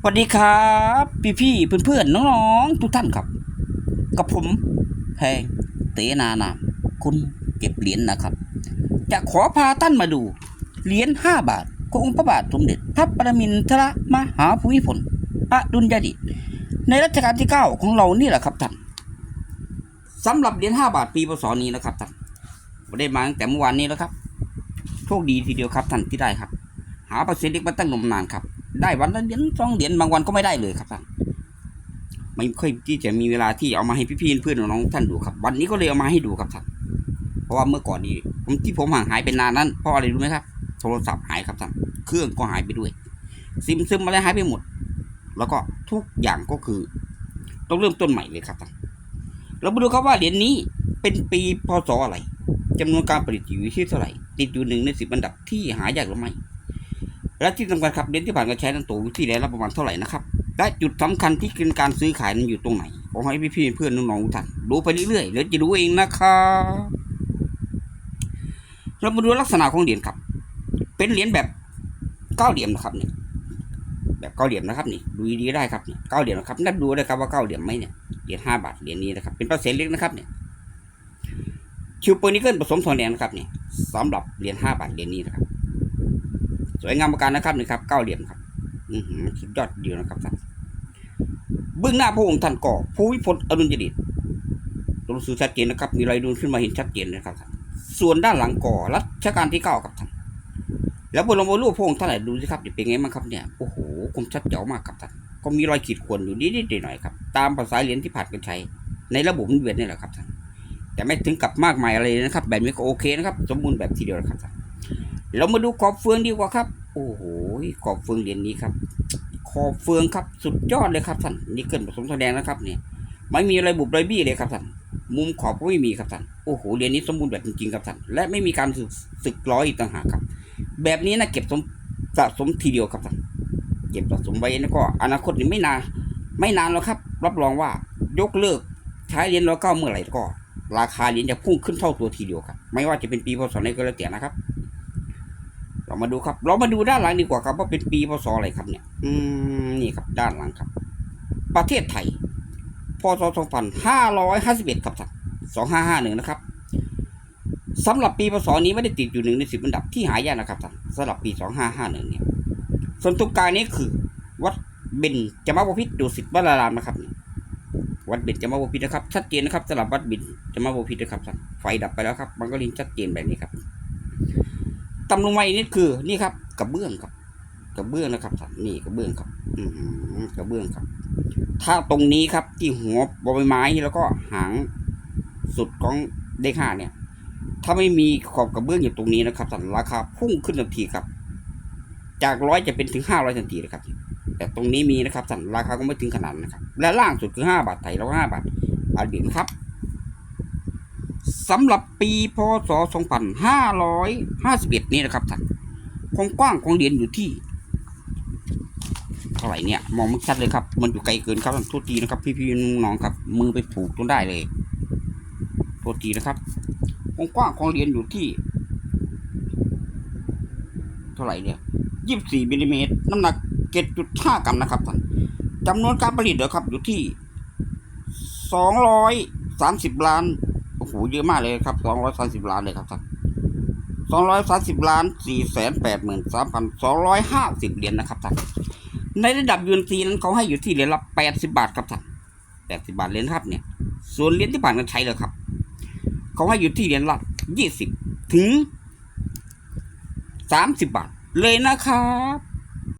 สวัสดีครับ พี่พี่เพื่อนเพื่อนน้องๆทุกท่านครับ กับผมแพงเตนานาคุณเก็บเหรียญนะครับ จะขอพาท่านมาดู เหรียญห้าบาทขององค์พระบาทสมเด็จพระปรมินทรมหาภูมิพลอดุลยเดชในรัชกาลที่เก้าของเรานี่แหละครับท่านสำหรับเหรียญห้าบาทปีพศนี้นะครับท่านผมได้มาตั้งแต่เมื่อวานนี้แล้วครับ โชคดีทีเดียวครับท่านที่ได้ครับ หาเปอร์เซ็นต์เล็กมาตั้งนมนานครับ ได้วันละเหรียญสองเหรียญบางวันก็ไม่ได้เลยครับท่านไม่ค่อยที่จะมีเวลาที่เอามาให้พี่ๆเพื่อนน้องท่านดูครับ วันนี้ก็เลยเอามาให้ดูครับท่านเพราะว่าเมื่อก่อนนี้ผมที่ผมห่างหายไปนานนั้นเพราะอะไรรู้ไหมครับ โทรศัพท์หายครับท่านเครื่องก็หายไปด้วย ซิมซึมอะไรหายไปหมด แล้วก็ทุกอย่างก็คือ ต้องเริ่มต้นใหม่เลยครับท่านเรามาดูครับว่าเหรียญนี้เป็นปีพศอะไรจำนวนการผลิตอยู่ที่เท่าไหร่ ติดอยู่หนึ่งในสิบอันดับที่หายากหรือไม่ และที่สำคัญครับเหรียญที่ผ่านการใช้นั้นตัวที่แล้วประมาณเท่าไหร่นะครับและจุดสำคัญที่เป็นการซื้อขายนั้นอยู่ตรงไหนขอให้พี่ๆเพื่อนน้องๆทุกท่านดูไปเรื่อยๆเดี๋ยวจะรู้เองนะครับเรามาดูลักษณะของเหรียญครับ เป็นเหรียญแบบเก้าเหลี่ยมนะครับเนี่ยแบบเก้าเหลี่ยมนะครับนี่ดูดีๆได้ครับเนี่ยเก้าเหลี่ยมนะครับนับดูได้ครับว่าเก้าเหลี่ยมไหมเนี่ยเหรียญห้าบาทเหรียญนี้นะครับ เป็นเปอร์เซ็นต์เล็กนะครับเนี่ยชิวเปอร์นิเกิลผสมทองแดงนะครับเนี่ยสำหรับเหรียญห้าบาทเหรียญนี้นะครับ สวยงามประการนะครับนี่ครับเก้าเหลี่ยมครับ อือหือสุดยอดเดียวนะครับท่านเบื้องหน้าพระองค์ท่านก่อภูวิพลอดุลยเดชตัวหนังสือชัดเจนนะครับ มีรอยดูนขึ้นมาเห็นชัดเจนนะครับท่านส่วนด้านหลังก่อรัชกาลที่เก้าครับท่านแล้วบนลงบนรูปพระองค์ท่านไหนดูสิครับจะเป็นไงบ้างครับเนี่ยโอ้โหคมชัดเจ๋วมากครับท่านก็มีรอยขีดข่วนอยู่นิดๆหน่อยๆครับ ตามภาษาเหรียญที่ผ่านกันใช้ ในระบบหมุนเวียนนี่แหละครับท่านแต่ไม่ถึงกับมากมายอะไรนะครับ แบบนี้ก็โอเคนะครับ สมบูรณ์แบบทีเดียวนะครับท่าน เรามาดูขอบเฟืองดีกว่าครับ โอ้โหขอบเฟืองเหรียญนี้ครับ ขอบเฟืองครับสุดยอดเลยครับท่านนี่เกินผสมแสดงนะครับเนี่ยไม่มีอะไรบุบไรบี้เลยครับท่านมุมขอบก็ไม่มีครับท่านโอ้โหเหรียญนี้สมบูรณ์แบบจริงๆครับท่านและไม่มีการสึกสึกร้อยอีกต่างหากครับ แบบนี้นะเก็บสมสะสมทีเดียวครับท่านเก็บสะสมไว้แล้วก็อนาคตนี่ไม่นานไม่นานแล้วครับ รับรองว่ายกเลิกใช้เหรียญร้อยเก้าเมื่อไหร่ก็ ราคาเหรียญจะพุ่งขึ้นเท่าตัวทีเดียวครับ ไม่ว่าจะเป็นปีพศไหนก็แล้วแต่นะครับ เรามาดูครับ เรามาดูด้านหลังดีกว่าครับ ว่าเป็นปีพศอะไรครับเนี่ย อืมนี่ครับด้านหลังครับ ประเทศไทยพศ2551ครับท่าน2551นะครับสำหรับปีพศนี้ไม่ได้ติดอยู่หนึ่งในสิบอันดับที่หายากนะครับท่านสำหรับปี 2551เนี่ยส่วนตรงกลางนี้คือ วัดเบญจมบพิตรดุสิตวรารามนะครับนี่วัดเบญจมบพิตรนะครับ ชัดเจนนะครับสำหรับวัดเบญจมบพิตรนะครับท่านไฟดับไปแล้วครับ มันก็ลิงชัดเจนแบบนี้ครับ ตำลงมาอีกนิดคือ นี่ครับกระเบื้องครับกระเบื้องนะครับนนี่กระเบื้องครับ อืกระเบื้องครับ ถ้าตรงนี้ครับที่หัวบใบไม้แล้วก็หางสุดของเด็กห้าเนี่ย ถ้าไม่มีขอบกระเบื้องอยู่ตรงนี้นะครับท่านราคาพุ่งขึ้นทันทีครับ จากร้อยจะเป็นถึงห้าร้อยทันทีเลยครับ แต่ตรงนี้มีนะครับท่านราคาก็ไม่ถึงขนาดนะครับ และล่างสุดคือห้าบาทไทยแล้วห้าบาทบาทเบียนครับ สำหรับปีพศ 2551 นี้นะครับท่านความกว้างของเหรียญอยู่ที่เท่าไหร่เนี่ย มองไม่ชัดเลยครับ มันอยู่ไกลเกินครับท่านโทษทีนะครับ พี่ๆน้องๆครับ มือไปผูกจนได้เลยโทษทีนะครับความกว้างของเหรียญอยู่ที่ เท่าไหร่เนี่ย24มิลลิเมตรน้ำหนัก7.5กรัมนะครับท่านจำนวนการผลิตเดี๋ยวครับอยู่ที่230ล้าน อ้โหเยอะมากเลยครับสองร้อยสามสิบล้านเลยครับท่านสองร้อยสามสิบล้านสี่แสนแปดหมื่นสามพันสองร้อยห้าสิบเหรียญนะครับท่านในระดับยูนซีนั้นเขาให้อยู่ที่เหรียญละแปดสิบาทครับท่านแปดสิบาทเหรียญครับเนี่ย ส่วนเหรียญที่ผ่านการใช้เลยครับ เขาให้อยู่ที่เหรียญละยี่สิบถึงสามสิบบาทเลยนะครับ